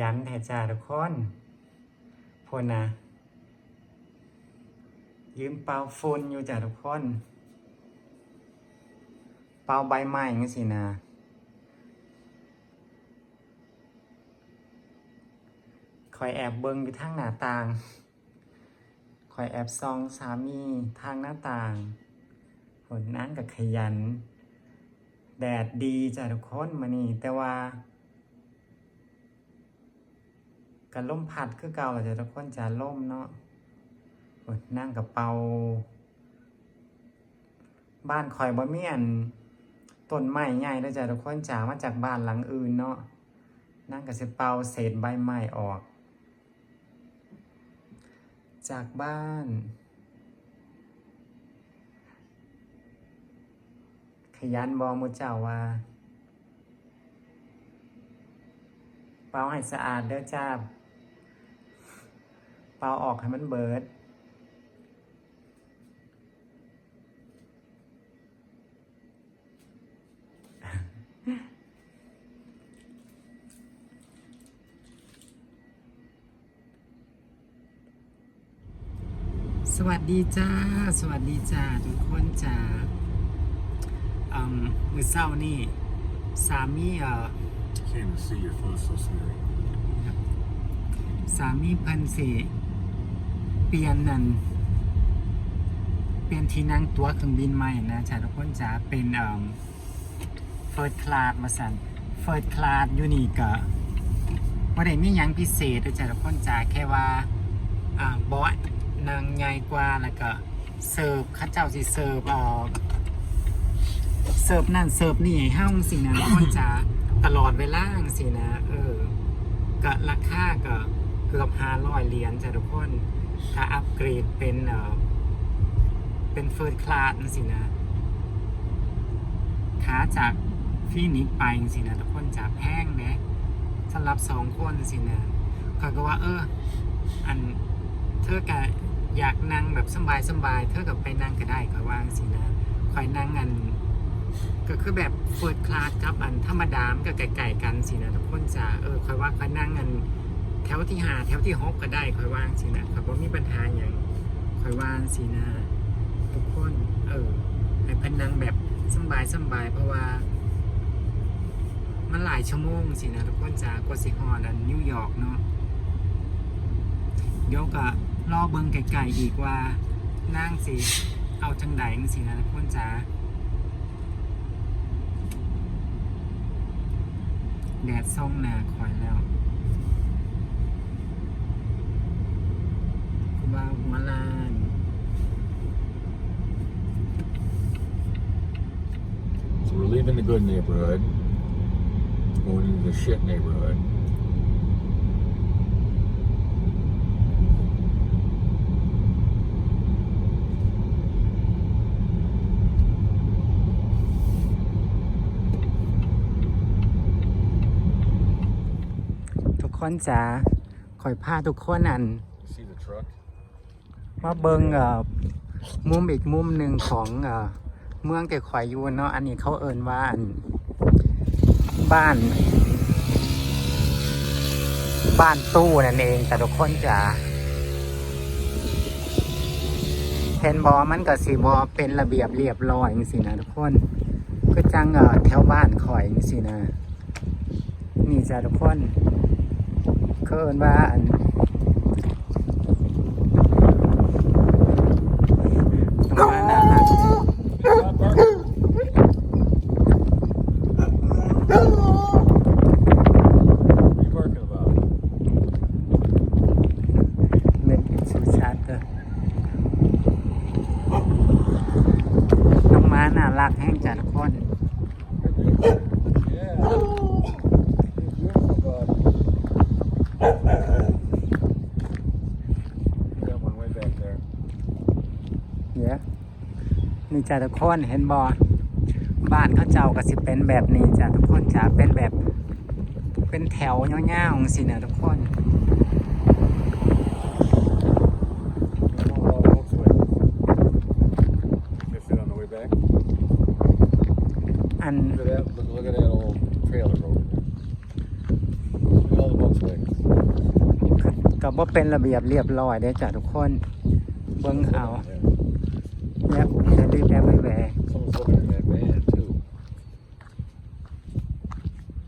ยันแท้จ้าทุกคนพนนะยืมเป่าฝุ่นอยู่จ้าทุกคน เป่าใบไม้จังสินะคอยแอบเบิงอยู่ทางหน้าต่างคอยแอบซองสามีทางหน้าต่างผลนั้นกับขยัน แดดดีจ้ะทุกคนมานี่แต่ว่า กันล่มพัดคือเก่าแหละจ้ะทุกคนจะล่มเนาะนั่งกับเปาบ้านคอยบ่มีอันต้นไม้ใหญ่แล้วจ้ะทุกคนจ๋ามาจากบ้านหลังอื่นเนาะนั่งกับสิเปาเศษใบไม้ออก จากบ้าน ขยันบอมูเจ้าว่าเป่าให้สะอาดเด้อจ้า เป่าออกให้มันเบิด สวัสดีจ้า สวัสดีจ้า ทุกคนจ้าอืมมือเศร้านี่ สามีเอ่อ Came to see your photo scenario. สามีเพันสิ เปลี่ยนนั่นเปลี่ยนที่นั่งตัวเครื่องบินใหม่นะจ้าทุกคนจ้าเป็นเอ่อเฟิร์สคลาสมาสันเฟิร์สคลาสยูนี่ก็ว่าได้มียังพิเศษจ้าทุกคนจ้าแค่ว่าอ่าบอสนางใหญ่กว่าแล้วก็เสิร์ฟข้าเจ้าสิเสิร์ฟเอ่อเสิร์ฟนั่นเสิร์ฟนี่ให้เฮาสินะทุกคนจ้าตลอดเวลาสินะ เออก็ราคาก็เกือบห้าร้อยเหรียญจ้ะทุกคน ถ้าอัปเกรดเป็นเอ่อเป็นเฟิร์สคลาสสินะขาจากฟีนิกซ์ไปสินะทุกคนจะแพงนะสำหรับสองคนสินะเขาก็ว่า เออ อันเธอก็อยากนั่งแบบสบายสบายเธอกับไปนั่งก็ได้คอยว่างสินะคอยนั่งอัน ก็คือแบบเฟิร์สคลาสครับอันธรรมดามนก็ไก่ๆกันสินะทุกคนจะเออคอยว่าคอยนั่งอัน วที่หาแถวที่หกก็ได้คอยว่างสินะคอยว่ามีปัญหาอย่างคอยว่างสินะทุกคนเออให้เพิ่นนั่งแบบสบายสบายเพราะว่า มันหลายชั่วโมงสินะทุกคนจากกวสิฮอดอันนิวยอร์กเนาะเดี๋ยวก็รอเบิงไกลๆอีกว่านั่งสิเอาจังใดจังสินะทุกคนจ้าแดดส่องหนาคอยแล้วกู ว่าหัวลาน So we're leaving the good neighborhood, going into the shit neighborhood. ทุกคนจ๋าคอยพาทุกคนอัน See the truck? มาเบิงเอ่อมุมอีกมุมหนึ่งของเมืองแต่ข่อยยู่เนาะอันนี้เขาเอินว่าบ้าน บ้านตู้นั่นเอง แต่ทุกคนจ๋าเห็นบอมันก็สีบอเป็นระเบียบเรียบร้อยจังสินะทุกคนก็จังเออแถวบ้านข่อยจังสินะนี่จ้ะทุกคนเขาเอินว่าอัน น้อง มาน่ารัก What are you barking about? เม็ดชูชัดเลยน้องม้าน่ารักแห้งจัดคน Yeah. Beautiful, bud. Got one way back there. เดี๋ยวนี่ จ้ะทุกคนเห็นบอบ้านเขาเจ้าก็สิเป็นแบบนี้จ้ะทุกคนจ้ะเป็นแบบ เป็นแถวเงาๆของสิเนี่ยทุกคนอันกับว่าเป็นระเบียบเรียบร้อยได้จ้ะทุกคน เบิ้งเอา Yeah. เนี่ยจะรีบแอมไม่แว Someone's living in that van too.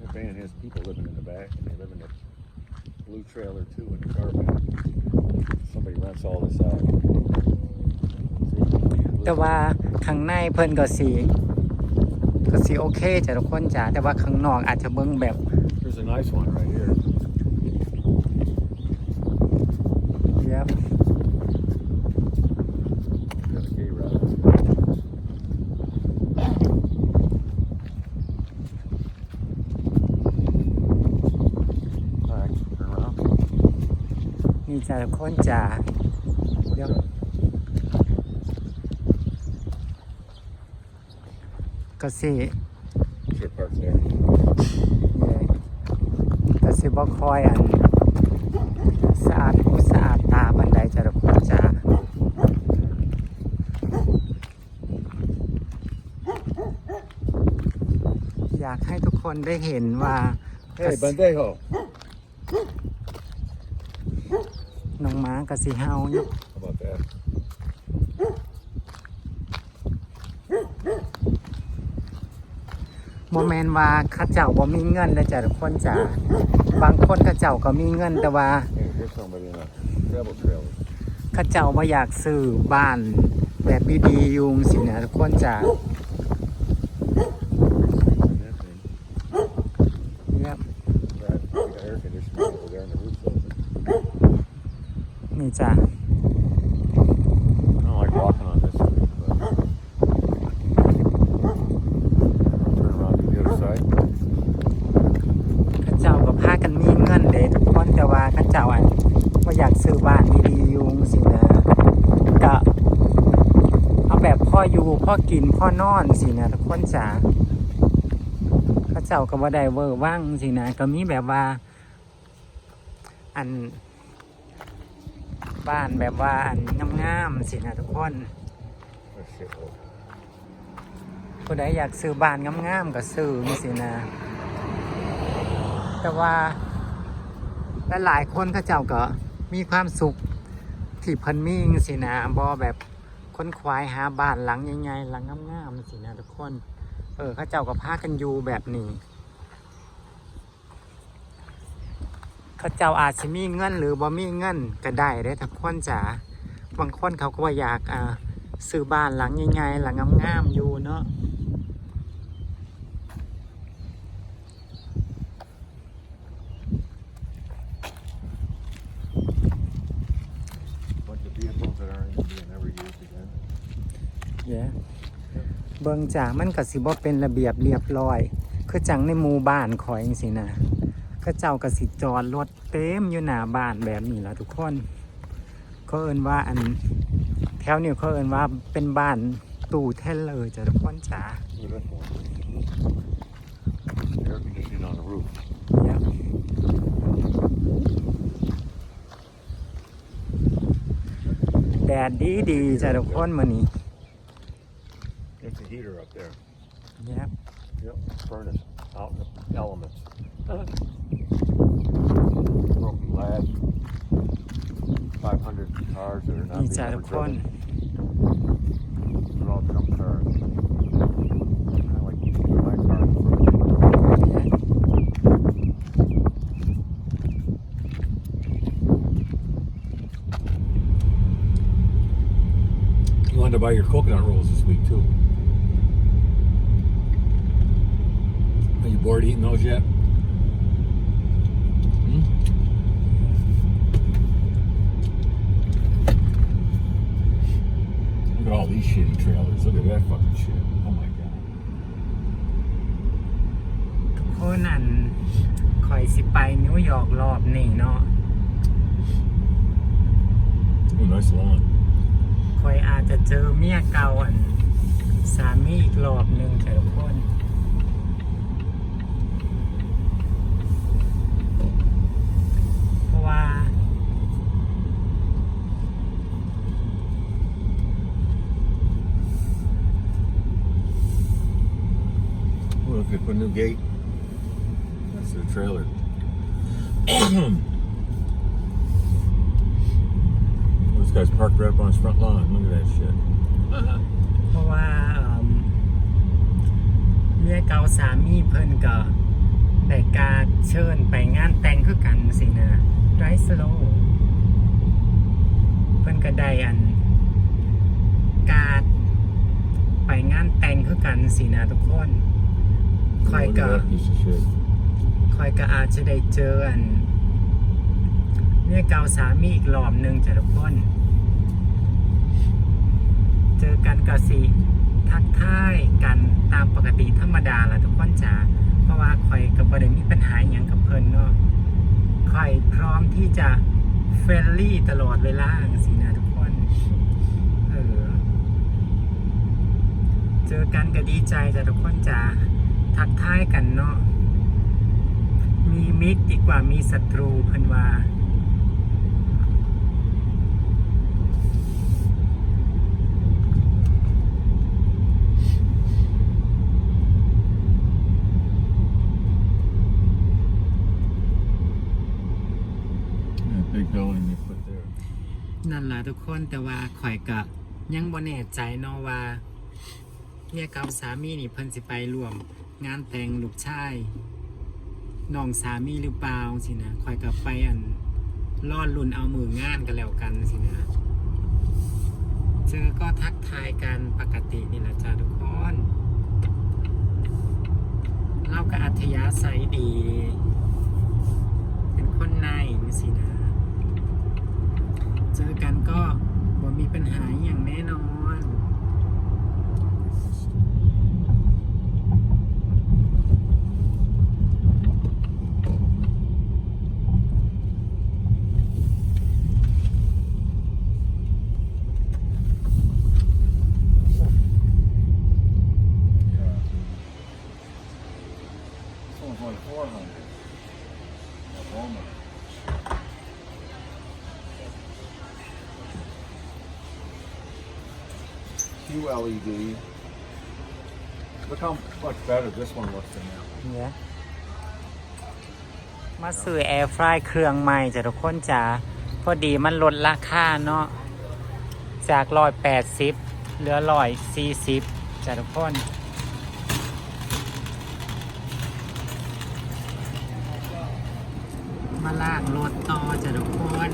That van has people living in the back, and they live in the blue trailer too in the car back. Somebody rents all this out. แต่ว่าข้างในเพิ่นก็สีก็สีโอเคจ้ะทุกคนจ้ะแต่ว่าข้างนอกอาจจะเบิ่งแบบ There's a nice one right here. เรียบ Got a gay ride. All right, turn around. นี่จ้ะทุกคนจ้ะเดี๋ยวก็สิ Shit parts there. เย่ก็สิบ่คอยอันสะอาดหูสะอาดตาบันไดจ้ะทุกคนจ้ะอยากให้ทุกคนได้เห็นว่า Hey, Bandejo. น้องม้า กับสีเฮาอยู่ How about that? โมเมนว่าเข้าเจ้าบ่มีเงินเลยจ้ะทุกคนจ้ะบางคนเข้าเจ้าก็มีเงินแต่ว่า Hey, here's somebody in a travel trailer. เข้าเจ้าบ่อยากซื้อบ้านแบบดีๆอยุงสินะทุกคนจ้ะ That thing. เนี่ย Right, we got air conditioning over there and the roof's open. นี่จ้ะ I don't like walking on this street, but. Turn around to the other side. เข้าเจ้าก็พากันมีเงินเด้ทุกคนแต่ว่าเข้าเจ้าอันบ่าอยากซื้อบ้านดีๆอยุงสินะก็เอาแบบพ่ออยู่พ่อกินพ่อนอนสินะทุกคนจ้ะเข้าเจ้าก็บ่ได้เวอร์ว่างสินะก็มีแบบว่า อัน บ้านแบบว่าอันงามๆสินะทุกคนผู้ใดอยากซื้อบ้านงามๆก็ซื้อนี่สินะ แต่ว่าหลายๆคนเขาเจ้าก็มีความสุขที่พิ่นมีงสินะบ่แบบค้นควายหาบ้านหลังใหญ่ๆหลังงามๆสินะทุกคน เออเขาเจ้าก็พากันอยู่แบบนี้ เขาเจ้าอาจจะมีเงินหรือบ่มีเงินก็ได้เด้อทุกคนจ๋าบางคนเขาก็ว่าอยากอ่าซื้อบ้านหลังใหญ่ๆหลังงามๆอยู่เนาะ Bunch of vehicles that aren't even being ever used again. เย้เบิ่งจากมันก็สิบ่เป็นระเบียบเรียบร้อย คือจังในหมู่บ้านขอยจังซี่นะ ก็เจ้าก็สิจอดรถเต็มอยู่หน้าบ้านแบบนี้ล่ะทุกคนเขาเอิ้นว่าอันแถวนี้เขาเอิ้นว่าเป็นบ้านตู้เทเลอร์จ้ะทุกคนจ๋า Look at this one. Air conditioning on the roof. เย้แดดดีดีๆจ้ะทุกคนมื้อนี้ It's a heater up there. เย้ Yep, furnace out in the elements. last 500 cars or are not It's out of corn. They're all junk cars. You want to buy your coconut rolls this week too. Are you bored eating those yet? These shitty trailers. Look at that fucking shit. Oh my god. ทุกคนอันคอยสิไปนิวยอร์กรอบนี้เนาะ Oh, nice lawn. คอยอาจจะเจอเมียเก่าอันสามีอีกรอบหนึ่งค่ะทุกคน เพราะว่า Oh, look, they put a new gate. That's their trailer. This guy's parked right up on his front lawn. Look at that shit. เพราะว่าเอิ่มเมียเก่าสามีเพิ่นก็ได้การเชิญไปงานแต่งคือกันสินะไรสโลเพิ่นก็ได้อัน การไปงานแต่งคือกันสินะทุกคน คอยก็ at that piece of shit. คอยก็อาจจะได้เจออันเมียเกาสามีอีกรอบหนึ่งจ้ะทุกคน เจอกันก็สิทักทายกันตามปกติธรรมดาล่ะทุกคนจ๋าเพราะว่าคอยกับประเด็นมีปัญหาอย่างกับเพิ่นเนาะคอยพร้อมที่จะเฟรนลี่ตลอดเวลาสินะทุกคนเออเจอกันก็ดีใจจ้ะทุกคนจ๋า ทักทายกันเนาะ มีมิตรดีกว่ามีศัตรูเพิ่นว่า That big building they put there. นั่นล่ะทุกคนแต่ว่าข่อยกะยังบ่แน่ใจเนาะว่า เมียกับสามีนี่เพิ่นสิไปร่วม งานแต่งลูกชายน้องสามีหรือเปล่าสินะข่อยกับไปอันรอดลุนเอามืองานกันแล้วกันสินะเจอก็ทักทายกันปกตินี่แหละจ้าทุกคนเราก็อัธยาศัยดี เป็นคนในสินะ เจอกันก็บ่มีปัญหาอย่างแน่นอน QLED. Look how much better this one looks than that. เนี่ยมาซื้อแอร์ฟรายเครื่องใหม่จ้ะทุกคนจ้าพอดีมันลดราคาเนาะจากร้อยแปดสิบเหลือร้อยสี่สิบจ้ะทุกคน มาลากรถต่อจ้ะทุกคน